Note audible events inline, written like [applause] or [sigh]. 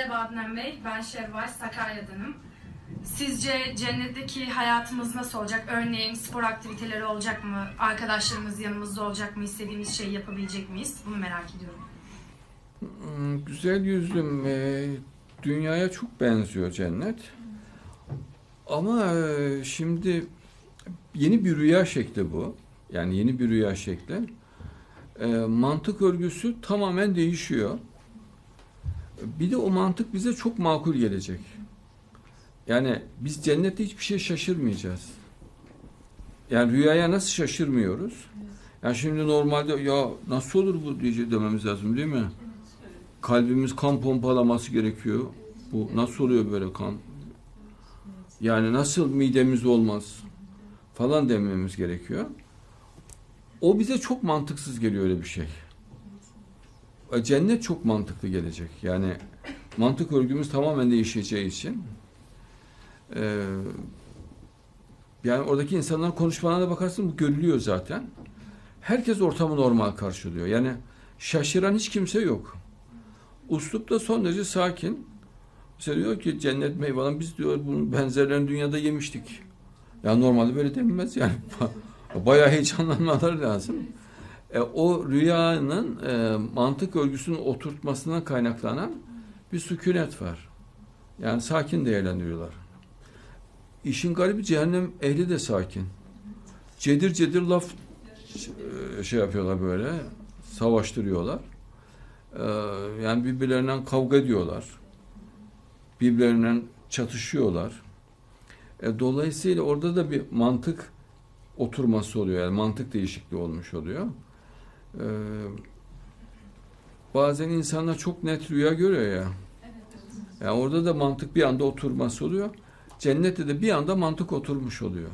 Merhaba Adnan Bey, ben Şevval, Sakarya'danım. Sizce cennetteki hayatımız nasıl olacak? Örneğin spor aktiviteleri olacak mı? Arkadaşlarımız yanımızda olacak mı? İstediğimiz şeyi yapabilecek miyiz? Bunu merak ediyorum. Hmm, Güzel yüzlüm e, dünyaya çok benziyor cennet. Ama e, şimdi yeni bir rüya şekli bu. Yani yeni bir rüya şekli. E, mantık örgüsü tamamen değişiyor. Bir de o mantık bize çok makul gelecek. Yani biz cennette hiçbir şey şaşırmayacağız. Yani rüyaya nasıl şaşırmıyoruz? Yani şimdi normalde ya nasıl olur bu diye dememiz lazım değil mi? kalbimiz kan pompalaması gerekiyor. Bu nasıl oluyor böyle kan? Yani nasıl midemiz olmaz falan dememiz gerekiyor. O bize çok mantıksız geliyor öyle bir şey. E, Cennet çok mantıklı gelecek. Yani mantık örgümüz tamamen değişeceği için. e, yani oradaki insanların konuşmalarına bakarsın bu görülüyor zaten. Herkes ortamı normal karşılıyor. Yani şaşıran hiç kimse yok. Uslup da son derece sakin. Mesela diyor ki cennet meyvelerini biz diyor bunun benzerlerini dünyada yemiştik. Ya normalde böyle denilmez yani. [laughs] Bayağı heyecanlanmaları lazım. E, o rüyanın e, mantık örgüsünün oturtmasına kaynaklanan bir sükunet var. Yani sakin değerlendiriyorlar. İşin garibi cehennem ehli de sakin. Cedir cedir laf e, şey yapıyorlar böyle, savaştırıyorlar. Ee, yani birbirlerinden kavga ediyorlar. Birbirlerinden çatışıyorlar. E, dolayısıyla orada da bir mantık oturması oluyor. Yani mantık değişikliği olmuş oluyor. Ee, bazen insanlar çok net rüya görüyor ya. Yani orada da mantık bir anda oturması oluyor. Cennette de bir anda mantık oturmuş oluyor.